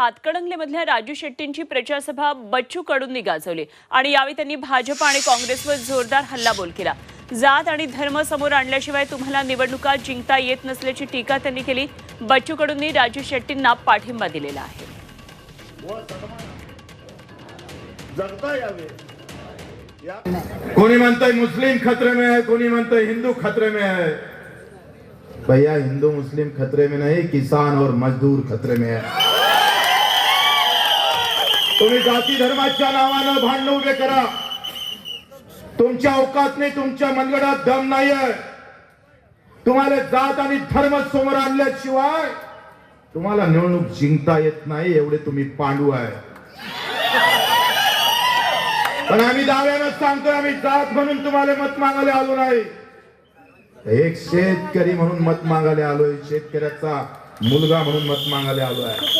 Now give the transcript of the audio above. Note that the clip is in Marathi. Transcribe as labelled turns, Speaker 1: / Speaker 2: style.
Speaker 1: हातकणंगलेमधल्या राजू शेट्टींची प्रचारसभा बच्चू कडूंनी गाजवली आणि यावेळी त्यांनी भाजप आणि काँग्रेसवर जोरदार हल्लाबोल केला. जात आणि धर्म समोर आणल्याशिवाय तुम्हाला निवडणुका जिंकता येत नसल्याची टीका त्यांनी केली. बच्चू कडूंनी राजू शेट्टींना पाठिंबा दिलेला आहे.
Speaker 2: कोणी म्हणतंय मुस्लिम खतरे में है कोणी म्हणतंय हिंदू खतरे में है? भैया हिंदू मुस्लिम खतरे में नहीं किसान और मजदूर खतरे में है। तुम्ही जाती धर्माच्या नावानं भांडण उभे करा. तुमच्या औकात नाही तुमच्या मनगडात दम नाही आहे तुम्हाला जात आणि धर्म समोर आणल्याशिवाय तुम्हाला निवडणूक जिंकता येत नाही एवढे तुम्ही पांडू आहे. पण आम्ही दाव्यानं सांगतोय आम्ही जात म्हणून तुम्हाला मत मागायला आलो नाही. एक शेतकरी म्हणून मत मागायला आलोय शेतकऱ्याचा मुलगा म्हणून मत मागायला आलो आहे